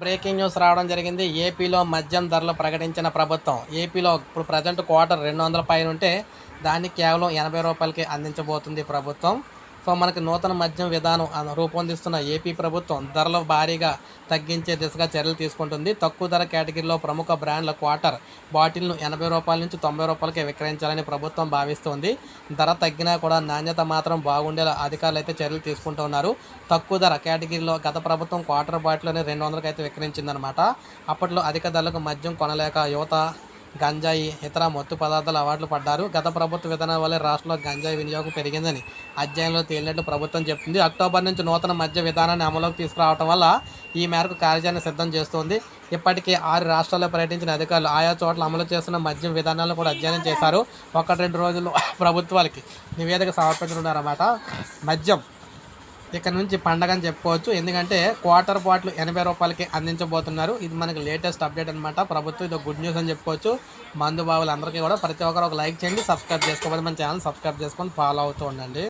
Breaking news రావడం జరిగింది. ఏపీలో మద్యం ధరలు ప్రకటించిన ప్రభుత్వం. ఏపీలో ఇప్పుడు ప్రజెంట్ క్వార్టర్ రెండు వందల పైన ఉంటే దాన్ని కేవలం ఎనభై రూపాయలకి అందించబోతుంది ప్రభుత్వం. సో మనకి నూతన మద్యం విధానం రూపొందిస్తున్న ఏపీ ప్రభుత్వం ధరలు భారీగా తగ్గించే దిశగా చర్యలు తీసుకుంటుంది. తక్కువ ధర కేటగిరీలో ప్రముఖ బ్రాండ్ల క్వార్టర్ బాటిల్ను ఎనభై రూపాయల నుంచి తొంభై రూపాయలకే విక్రయించాలని ప్రభుత్వం భావిస్తోంది. ధర తగ్గినా కూడా నాణ్యత మాత్రం బాగుండేలా అధికారులు అయితే చర్యలు తీసుకుంటున్నారు. తక్కువ ధర కేటగిరీలో గత ప్రభుత్వం క్వార్టర్ బాటిల్ని రెండు వందలకి అయితే విక్రయించిందనమాట అప్పట్లో అధిక ధరలకు మద్యం కొనలేక యువత గంజాయి ఇతర మత్తు పదార్థాలు అవార్డులు పడ్డారు. గత ప్రభుత్వ విధానం వల్ల రాష్ట్రంలో గంజాయి వినియోగం పెరిగిందని అధ్యయనంలో తేలినట్లు ప్రభుత్వం చెప్తుంది అక్టోబర్ నుంచి నూతన మద్య విధానాన్ని అమలులోకి తీసుకురావడం వల్ల ఈ మేరకు కార్యాచరణ సిద్ధం చేస్తోంది. ఇప్పటికే ఆరు రాష్ట్రాల్లో పర్యటించిన అధికారులు ఆయా చోట్ల అమలు చేస్తున్న మద్యం విధానాలను కూడా అధ్యయనం చేశారు. ఒకటి రెండు రోజుల్లో ప్రభుత్వాలకి నివేదిక సమర్పించనున్నారన్నమాట. మద్యం ఇక్కడ నుంచి పండగ అని చెప్పుకోవచ్చు. ఎందుకంటే క్వార్టర్ బాటిల్ ఎనభై రూపాయలకి అందించబోతున్నారు. ఇది మనకి లేటెస్ట్ అప్డేట్ అనమాట ప్రభుత్వం ఇది గుడ్ న్యూస్ అని చెప్పుకోవచ్చు. మందు బావులు అందరికీ కూడా ప్రతి ఒక్కరు ఒక లైక్ చేయండి. సబ్స్క్రైబ్ చేసుకోవాలి మన ఛానల్ సబ్స్క్రైబ్ చేసుకొని ఫాలో అవుతూ ఉండండి.